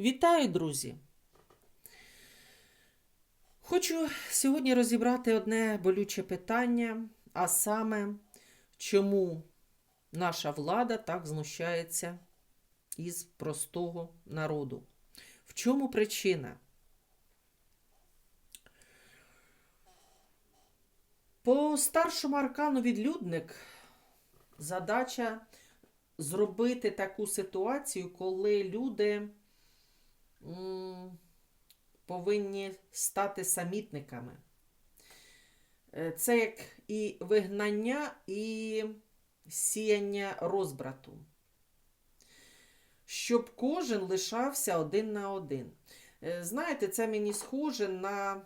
Вітаю, друзі! Хочу сьогодні розібрати одне болюче питання, а саме, чому наша влада так знущається із простого народу. В чому причина? По старшому аркану відлюдник задача зробити таку ситуацію, коли люди повинні стати самітниками. Е, Це як і вигнання, і сіяння розбрату. Щоб кожен лишався один на один. Е, Знаєте, це мені схоже на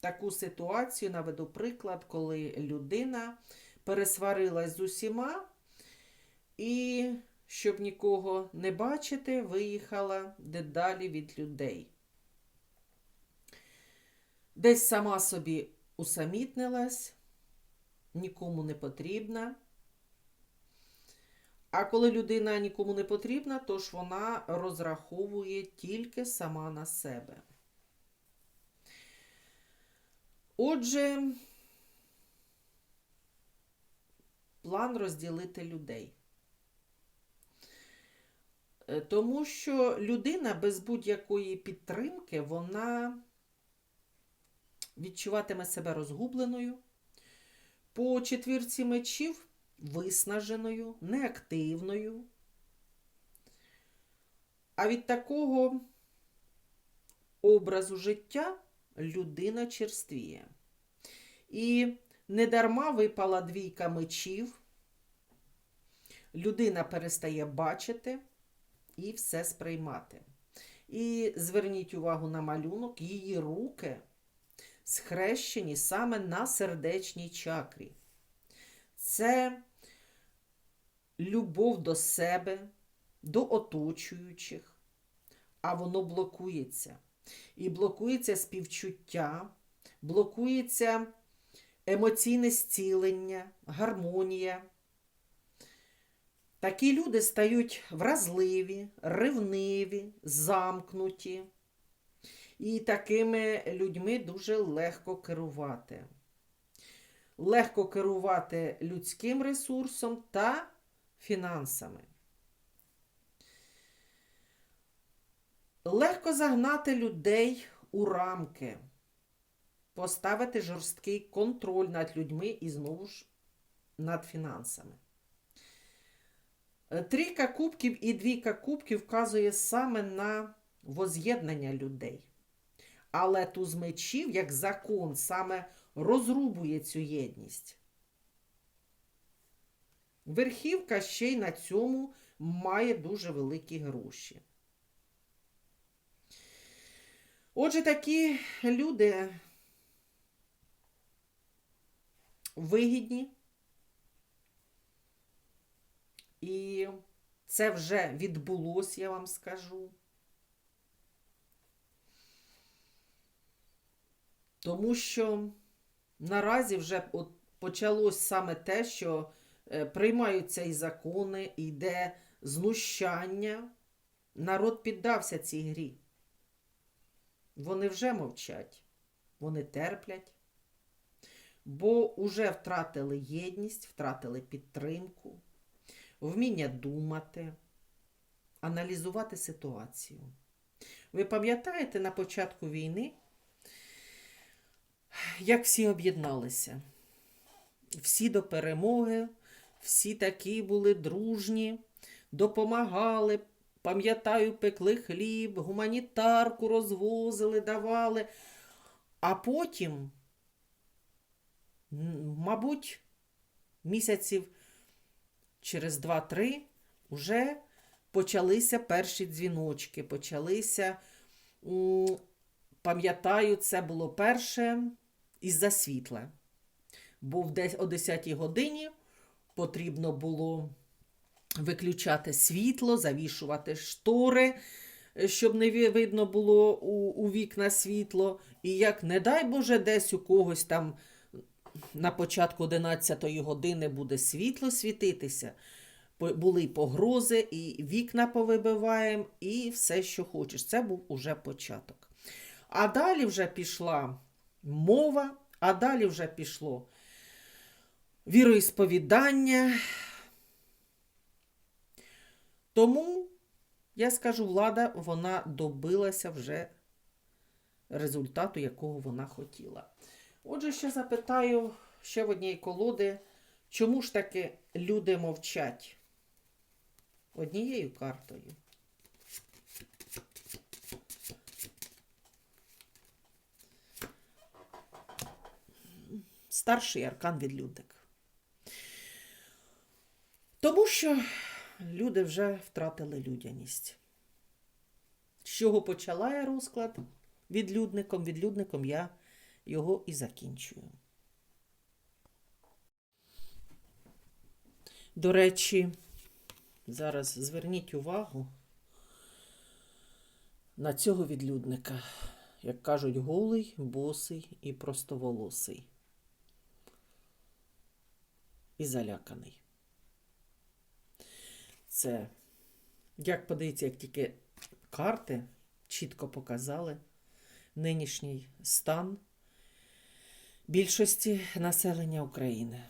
таку ситуацію, наведу приклад, коли людина пересварилась з усіма і, щоб нікого не бачити, виїхала дедалі від людей. Десь сама собі усамітнилась, нікому не потрібна. А коли людина нікому не потрібна, то ж вона розраховує тільки сама на себе. Отже, план розділити людей. Е, Тому що людина без будь-якої підтримки, вона відчуватиме себе розгубленою, по четвірці мечів виснаженою, неактивною. А від такого образу життя людина черствіє. І недарма випала двійка мечів, людина перестає бачити і все сприймати. І зверніть увагу на малюнок, її руки схрещені саме на сердечній чакрі. Це любов до себе, до оточуючих, а воно блокується. І блокується співчуття, блокується емоційне зцілення, гармонія. Такі люди стають вразливі, ревниві, замкнуті. І такими людьми дуже легко керувати. Легко керувати людським ресурсом та фінансами. Легко загнати людей у рамки, поставити жорсткий контроль над людьми і знову ж над фінансами. Трійка кубків і двійка кубків вказує саме на воз'єднання людей. Але туз мечів, як закон, саме розрубує цю єдність. Верхівка ще й на цьому має дуже великі гроші. Отже, такі люди вигідні. І це вже відбулось, я вам скажу. Тому що наразі вже от почалось саме те, що е, приймаються і закони, йде знущання. Народ піддався цій грі. Вони вже мовчать, вони терплять, бо вже втратили єдність, втратили підтримку, вміння думати, аналізувати ситуацію. Ви пам'ятаєте на початку війни, як всі об'єдналися? Всі до перемоги, всі такі були дружні, допомагали. Пам'ятаю, пекли хліб, гуманітарку розвозили, давали. А потім, мабуть, місяців через 2-3 вже почалися перші дзвіночки, почалися, пам'ятаю, це було перше із-за світла. Бо десь о 10 годині потрібно було виключати світло, завішувати штори, щоб не видно було у, у вікна світло. І як, не дай Боже, десь у когось там на початку 11 години буде світло світитися, були погрози, і вікна повибиваємо, і все, що хочеш. Це був уже початок. А далі вже пішла мова, а далі вже пішло віроісповідання. Тому, я скажу, влада вона добилася вже результату, якого вона хотіла. Отже, ще запитаю ще в одній колоди, чому ж таки люди мовчать? Однією картою. Старший аркан відлюдник. Тому що люди вже втратили людяність. З чого почала я розклад відлюдником? Відлюдником я його і закінчую. До речі, зараз зверніть увагу на цього відлюдника, як кажуть, голий, босий і простоволосий. І заляканий. Це, як подивіться, як тільки карти чітко показали нинішній стан більшості населення України.